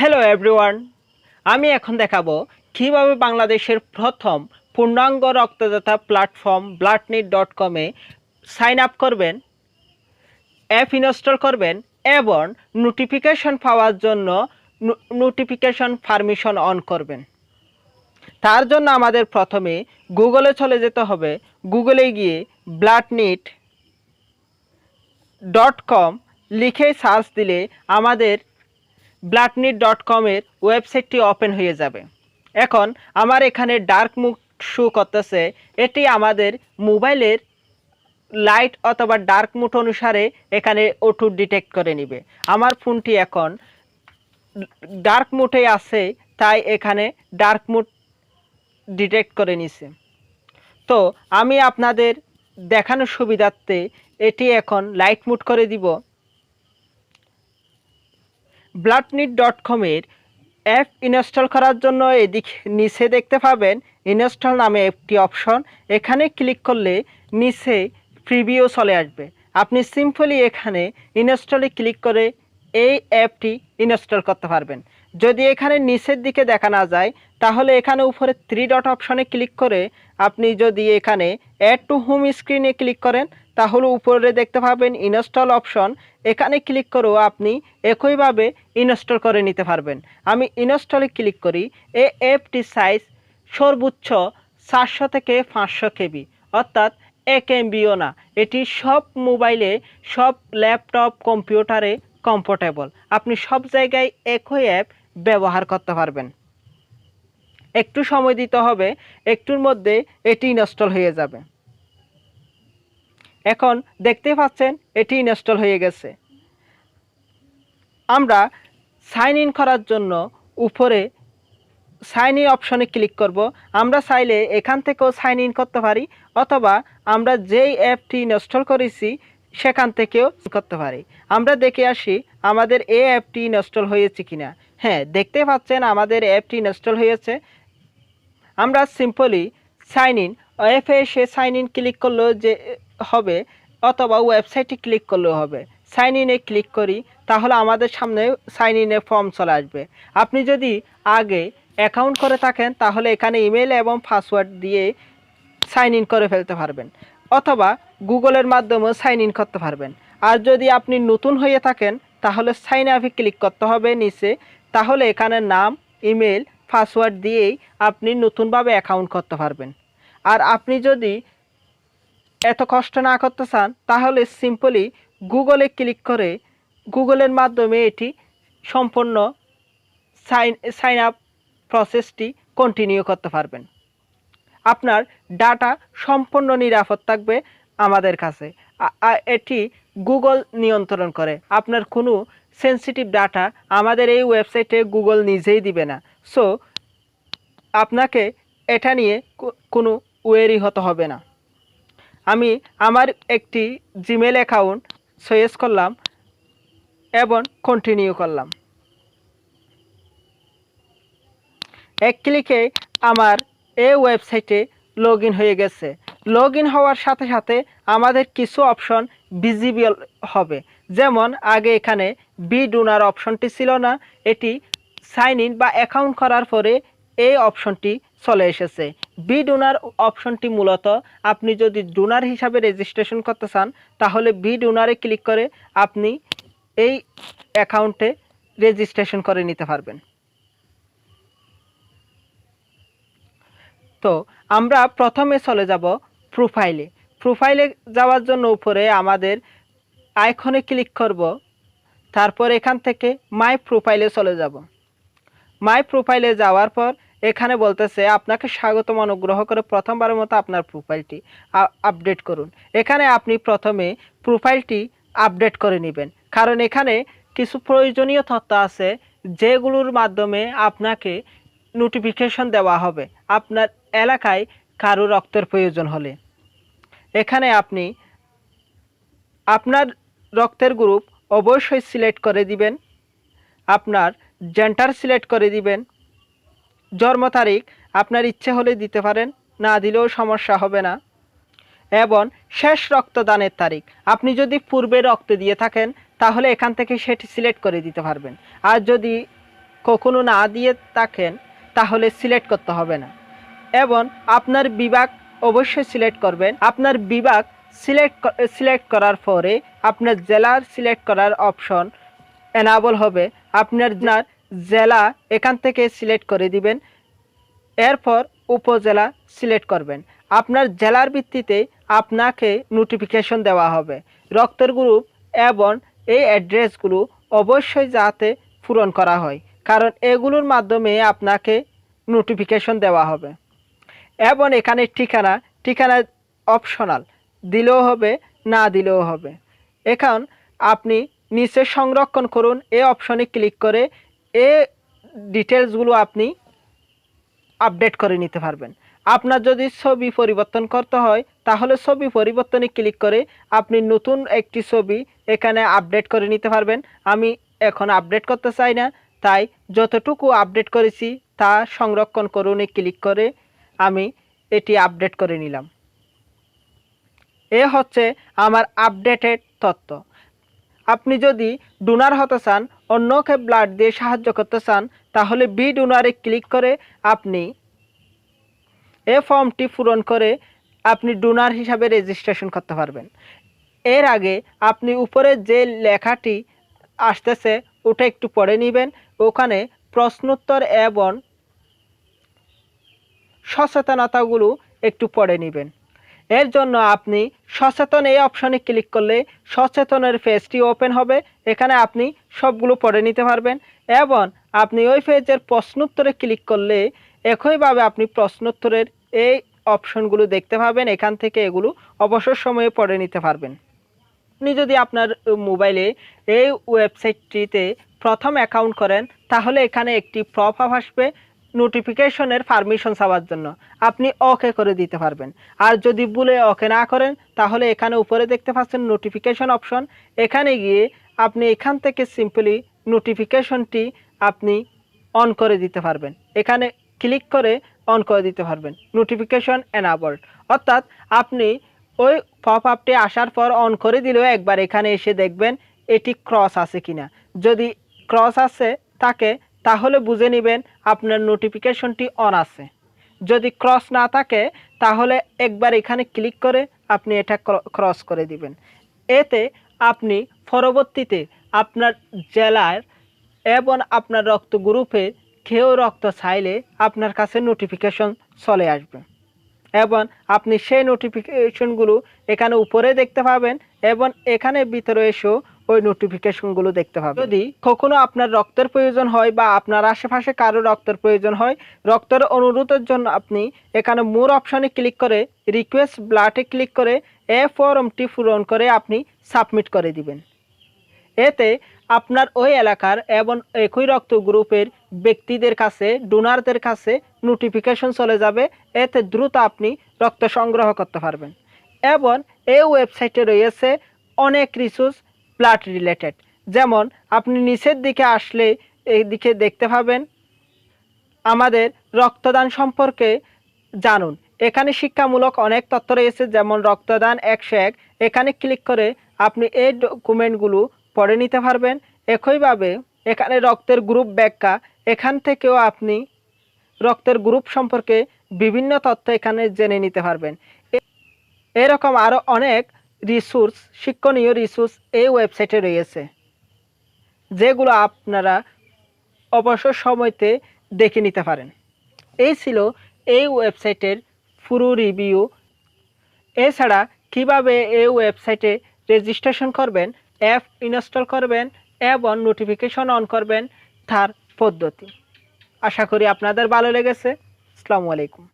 Hello everyone আমি এখন দেখাবো কীভাবে বাংলাদেশের প্রথম পূর্ণাঙ্গ রক্তদাতা প্ল্যাটফর্ম ব্লাডনিট ডট কমে সাইন আপ করবেন অ্যাপ ইনস্টল করবেন এবং নোটিফিকেশন পাওয়ার জন্য নোটিফিকেশন পারমিশন অন করবেন। তার জন্য আমাদের প্রথমে গুগলে চলে যেতে হবে। গুগলে গিয়ে ব্লাডনিট ডট কম লিখে সার্চ দিলে আমাদের ব্লাডনিট ডট কমের ওয়েবসাইটটি ওপেন হয়ে যাবে। এখন আমার এখানে ডার্ক মুড শু করতেছে। এটি আমাদের মোবাইলের লাইট অথবা ডার্ক মুড অনুসারে এখানে ওটু ডিটেক্ট করে নিবে। আমার ফোনটি এখন ডার্ক মুডে আছে, তাই এখানে ডার্ক মুড ডিটেক্ট করে নিছে। তো আমি আপনাদের দেখানোর সুবিধার্থে এটি এখন লাইট মুড করে দিব। ব্লাডনিট ডট কমের অ্যাপ ইনস্টল করার জন্য এদিক নিচে দেখতে পাবেন ইনস্টল নামে একটি অপশন এখানে ক্লিক করলে নিচে প্রিভিউ চলে আসবে। আপনি সিম্পলি এখানে ইনস্টলে ক্লিক করে এই অ্যাপটি ইনস্টল করতে পারবেন। যদি এখানে নিচের দিকে দেখা না যায়, তাহলে এখানে উপরে থ্রি ডট অপশনে ক্লিক করে আপনি যদি এখানে অ্যাড টু হোম স্ক্রিনে ক্লিক করেন তাহলে উপরে দেখতে পাবেন ইনস্টল অপশন। এখানে ক্লিক করেও আপনি একইভাবে ইনস্টল করে নিতে পারবেন। আমি ইনস্টলে ক্লিক করি, এ অ্যাপটির সাইজ সর্বোচ্চ চারশো থেকে পাঁচশো কেবি। অর্থাৎ এক এমবিও না, এটি সব মোবাইলে, সব ল্যাপটপ, কম্পিউটারে কমফোর্টেবল। আপনি সব জায়গায় একই অ্যাপ ব্যবহার করতে পারবেন। একটু সময় দিতে হবে, একটুর মধ্যে এটি ইনস্টল হয়ে যাবে। এখন দেখতে পাচ্ছেন, এটি ইনস্টল হয়ে গেছে। আমরা সাইন ইন করার জন্য উপরে সাইন ইন অপশনে ক্লিক করব। আমরা চাইলে এখান থেকেও সাইন ইন করতে পারি, অথবা আমরা যেই অ্যাপটি ইনস্টল করেছি, সেখান থেকেও করতে পারি। আমরা দেখে আসি, আমাদের এই অ্যাপটি ইনস্টল হয়েছে কিনা। হ্যাঁ দেখতে পাচ্ছেন, আমাদের অ্যাপটি ইনস্টল হয়েছে। আমরা সিম্পলি সাইন ইন, অ্যাপে এসে সাইন ইন ক্লিক করলেও যে হবে, অথবা ওয়েবসাইটে ক্লিক করলেও হবে। সাইন ইনে ক্লিক করি, তাহলে আমাদের সামনে সাইন ইনে ফর্ম চলে আসবে। আপনি যদি আগে অ্যাকাউন্ট করে থাকেন, তাহলে এখানে ইমেল এবং পাসওয়ার্ড দিয়ে সাইন ইন করে ফেলতে পারবেন, অথবা গুগলের মাধ্যমেও সাইন ইন করতে পারবেন। আর যদি আপনি নতুন হয়ে থাকেন, তাহলে সাইন আপে ক্লিক করতে হবে নিচে। তাহলে এখানে নাম ইমেল পাসওয়ার্ড দিয়েই আপনি নতুনভাবে অ্যাকাউন্ট করতে পারবেন। আর আপনি যদি এত কষ্ট না করতে চান, তাহলে সিম্পলি গুগলে ক্লিক করে গুগলের মাধ্যমে এটি সম্পূর্ণ সাইন সাইন আপ প্রসেসটি কন্টিনিউ করতে পারবেন। আপনার ডাটা সম্পূর্ণ নিরাপদ থাকবে আমাদের কাছে। এটি গুগল নিয়ন্ত্রণ করে। আপনার কোনো সেন্সিটিভ ডাটা আমাদের এই ওয়েবসাইটে গুগল নিজেই দিবে না। সো আপনাকে এটা নিয়ে কোনো ওয়েরি হতে হবে না। আমি আমার একটি জিমেল অ্যাকাউন্ট সয়েস করলাম এবং কন্টিনিউ করলাম। এক ক্লিকে আমার এই ওয়েবসাইটে লগ হয়ে গেছে। লগ হওয়ার সাথে সাথে আমাদের কিছু অপশন ভিজিবল হবে। যেমন আগে এখানে বি ডোনার অপশনটি ছিল না, এটি সাইন ইন বা অ্যাকাউন্ট করার পরে এই অপশনটি চলে এসেছে। বি ডোনার অপশনটি মূলত আপনি যদি ডোনার হিসাবে রেজিস্ট্রেশন করতে চান, তাহলে বি ডোনারে ক্লিক করে আপনি এই অ্যাকাউন্টে রেজিস্ট্রেশন করে নিতে পারবেন। তো আমরা প্রথমে চলে যাব প্রোফাইলে প্রোফাইলে যাওয়ার জন্য উপরে আমাদের আইকনে ক্লিক করব। তারপর এখান থেকে মাই প্রোফাইলে চলে যাব। মাই প্রোফাইলে যাওয়ার পর এখানে বলতেছে, আপনাকে স্বাগতম অনুগ্রহ করে প্রথমবারের মতো আপনার প্রোফাইলটি আপডেট করুন। এখানে আপনি প্রথমে প্রোফাইলটি আপডেট করে নেবেন। কারণ এখানে কিছু প্রয়োজনীয় তথ্য আছে, যেগুলোর মাধ্যমে আপনাকে নোটিফিকেশন দেওয়া হবে। আপনার এলাকায় কারও রক্তের প্রয়োজন হলে। এখানে আপনি আপনার রক্তের গ্রুপ অবশ্যই সিলেক্ট করে দিবেন। আপনার জেন্টার সিলেক্ট করে দিবেন। জন্ম তারিখ আপনার ইচ্ছে হলে দিতে পারেন, না দিলেও সমস্যা হবে না। এবং শেষ রক্তদানের তারিখ, আপনি যদি পূর্বে রক্ত দিয়ে থাকেন, তাহলে এখান থেকে সেটি সিলেক্ট করে দিতে পারবেন। আর যদি কখনো না দিয়ে থাকেন, তাহলে সিলেক্ট করতে হবে না। এবং আপনার বিভাগ অবশ্যই সিলেক্ট করবেন। আপনার বিভাগ সিলেক্ট সিলেক্ট করার পরে আপনার জেলার সিলেক্ট করার অপশন এনাবল হবে। আপনার জেলা এখান থেকে সিলেক্ট করে দিবেন। এরপর উপজেলা সিলেক্ট করবেন। আপনার জেলার ভিত্তিতে আপনাকে নোটিফিকেশন দেওয়া হবে। রক্তের গ্রুপ এবং এই অ্যাড্রেসগুলো অবশ্যই যাতে পূরণ করা হয়, কারণ এগুলোর মাধ্যমে আপনাকে নোটিফিকেশন দেওয়া হবে। এবং এখানে ঠিকানা ঠিকানা অপশনাল দিলেও হবে, না দিলেও হবে। এখন আপনি নিচে সংরক্ষণ করুন, এই অপশনে ক্লিক করে এ ডিটেলসগুলো আপনি আপডেট করে নিতে পারবেন। আপনার যদি ছবি পরিবর্তন করতে হয়, তাহলে ছবি পরিবর্তনে ক্লিক করে আপনি নতুন একটি ছবি এখানে আপডেট করে নিতে পারবেন। আমি এখন আপডেট করতে চাই না, তাই যতটুকু আপডেট করেছি তা সংরক্ষণ করুনে ক্লিক করে আমি এটি আপডেট করে নিলাম। এ হচ্ছে আমার আপডেটেড তথ্য। আপনি যদি ডোনার হতে চান অন্যকে ব্লাড দিয়ে সাহায্য করতে চান, তাহলে বি ডোনারে ক্লিক করে আপনি এ ফর্মটি পূরণ করে আপনি ডোনার হিসাবে রেজিস্ট্রেশন করতে পারবেন। এর আগে আপনি উপরে যে লেখাটি আসতেছে, ওটা একটু পড়ে নেবেন। ওখানে প্রশ্নোত্তর এবং সচেতনতাগুলো একটু পড়ে নেবেন। এর জন্য আপনি সচেতন এই অপশনে ক্লিক করলে সচেতনের পেজটি ওপেন হবে। এখানে আপনি সবগুলো পড়ে নিতে পারবেন এবং আপনি ওই পেজের প্রশ্নোত্তরে ক্লিক করলে একইভাবে আপনি প্রশ্নোত্তরের এই অপশনগুলো দেখতে পাবেন। এখান থেকে এগুলো অবসর সময়ে পড়ে নিতে পারবেন। আপনি যদি আপনার মোবাইলে এই ওয়েবসাইটটিতে প্রথম অ্যাকাউন্ট করেন, তাহলে এখানে একটি আপ আসবে। নোটিফিকেশনের পারমিশন চাওয়ার জন্য। আপনি ওকে করে দিতে পারবেন। আর যদি ভুলে ওকে না করেন, তাহলে এখানে উপরে দেখতে পাচ্ছেন নোটিফিকেশন অপশন এখানে গিয়ে আপনি এখান থেকে সিম্পলি নোটিফিকেশনটি আপনি অন করে দিতে পারবেন। এখানে ক্লিক করে অন করে দিতে পারবেন। নোটিফিকেশন এনাবল্ড অর্থাৎ আপনি ওই পপ আপটি আসার পর অন করে দিলেও একবার এখানে এসে দেখবেন এটি ক্রস আছে কিনা। যদি ক্রস আছে থাকে তাহলে বুঝে নেবেন আপনার নোটিফিকেশনটি অন আছে। যদি ক্রস না থাকে, তাহলে একবার এখানে ক্লিক করে আপনি এটা ক্রস করে দিবেন। এতে আপনি পরবর্তীতে আপনার জেলার এবং আপনার রক্ত গ্রুপে কেউ রক্ত চাইলে আপনার কাছে নোটিফিকেশন চলে আসবে। এবং আপনি সেই নোটিফিকেশনগুলো এখানে উপরে দেখতে পাবেন এবং এখানে ভিতরে এসেও ওই নোটিফিকেশনগুলো দেখতে পাবেন যদি কখনো আপনার রক্তের প্রয়োজন হয় বা আপনার আশেপাশে কারও রক্তের প্রয়োজন হয়, রক্তের অনুরোধের জন্য আপনি এখানে মোর অপশনে ক্লিক করে রিকোয়েস্ট ব্লাডে ক্লিক করে, এ ফর্মটি পূরণ করে আপনি সাবমিট করে দিবেন। এতে আপনার ওই এলাকার এবং একই রক্ত গ্রুপের ব্যক্তিদের কাছে ডোনারদের কাছে নোটিফিকেশন চলে যাবে। এতে দ্রুত আপনি রক্ত সংগ্রহ করতে পারবেন। এবং এই ওয়েবসাইটে রয়েছে অনেক রিসোর্স ব্লাড রিলেটেড যেমন, আপনি নিচের দিকে আসলে এই দিকে দেখতে পাবেন। আমাদের রক্তদান সম্পর্কে জানুন। এখানে শিক্ষামূলক অনেক তথ্য রয়েছে, যেমন রক্তদান একশো এক এখানে ক্লিক করে আপনি এই ডকুমেন্টগুলো পড়ে নিতে পারবেন। একইভাবে, এখানে রক্তের গ্রুপ ব্যাখ্যা। এখান থেকেও আপনি রক্তের গ্রুপ সম্পর্কে বিভিন্ন তথ্য এখানে জেনে নিতে পারবেন। এরকম আরও অনেক রিসোর্স শিক্ষণীয় রিসোর্স এই ওয়েবসাইটে রয়েছে, যেগুলো আপনারা অবসর সময়তে দেখে নিতে পারেন। এই ছিল এই ওয়েবসাইটের পুরো রিভিউ এছাড়া কীভাবে এই ওয়েবসাইটে রেজিস্ট্রেশন করবেন অ্যাপ ইনস্টল করবেন এবং নোটিফিকেশন অন করবেন, তার পদ্ধতি। আশা করি আপনাদের ভালো লেগেছে। আসসালামু আলাইকুম।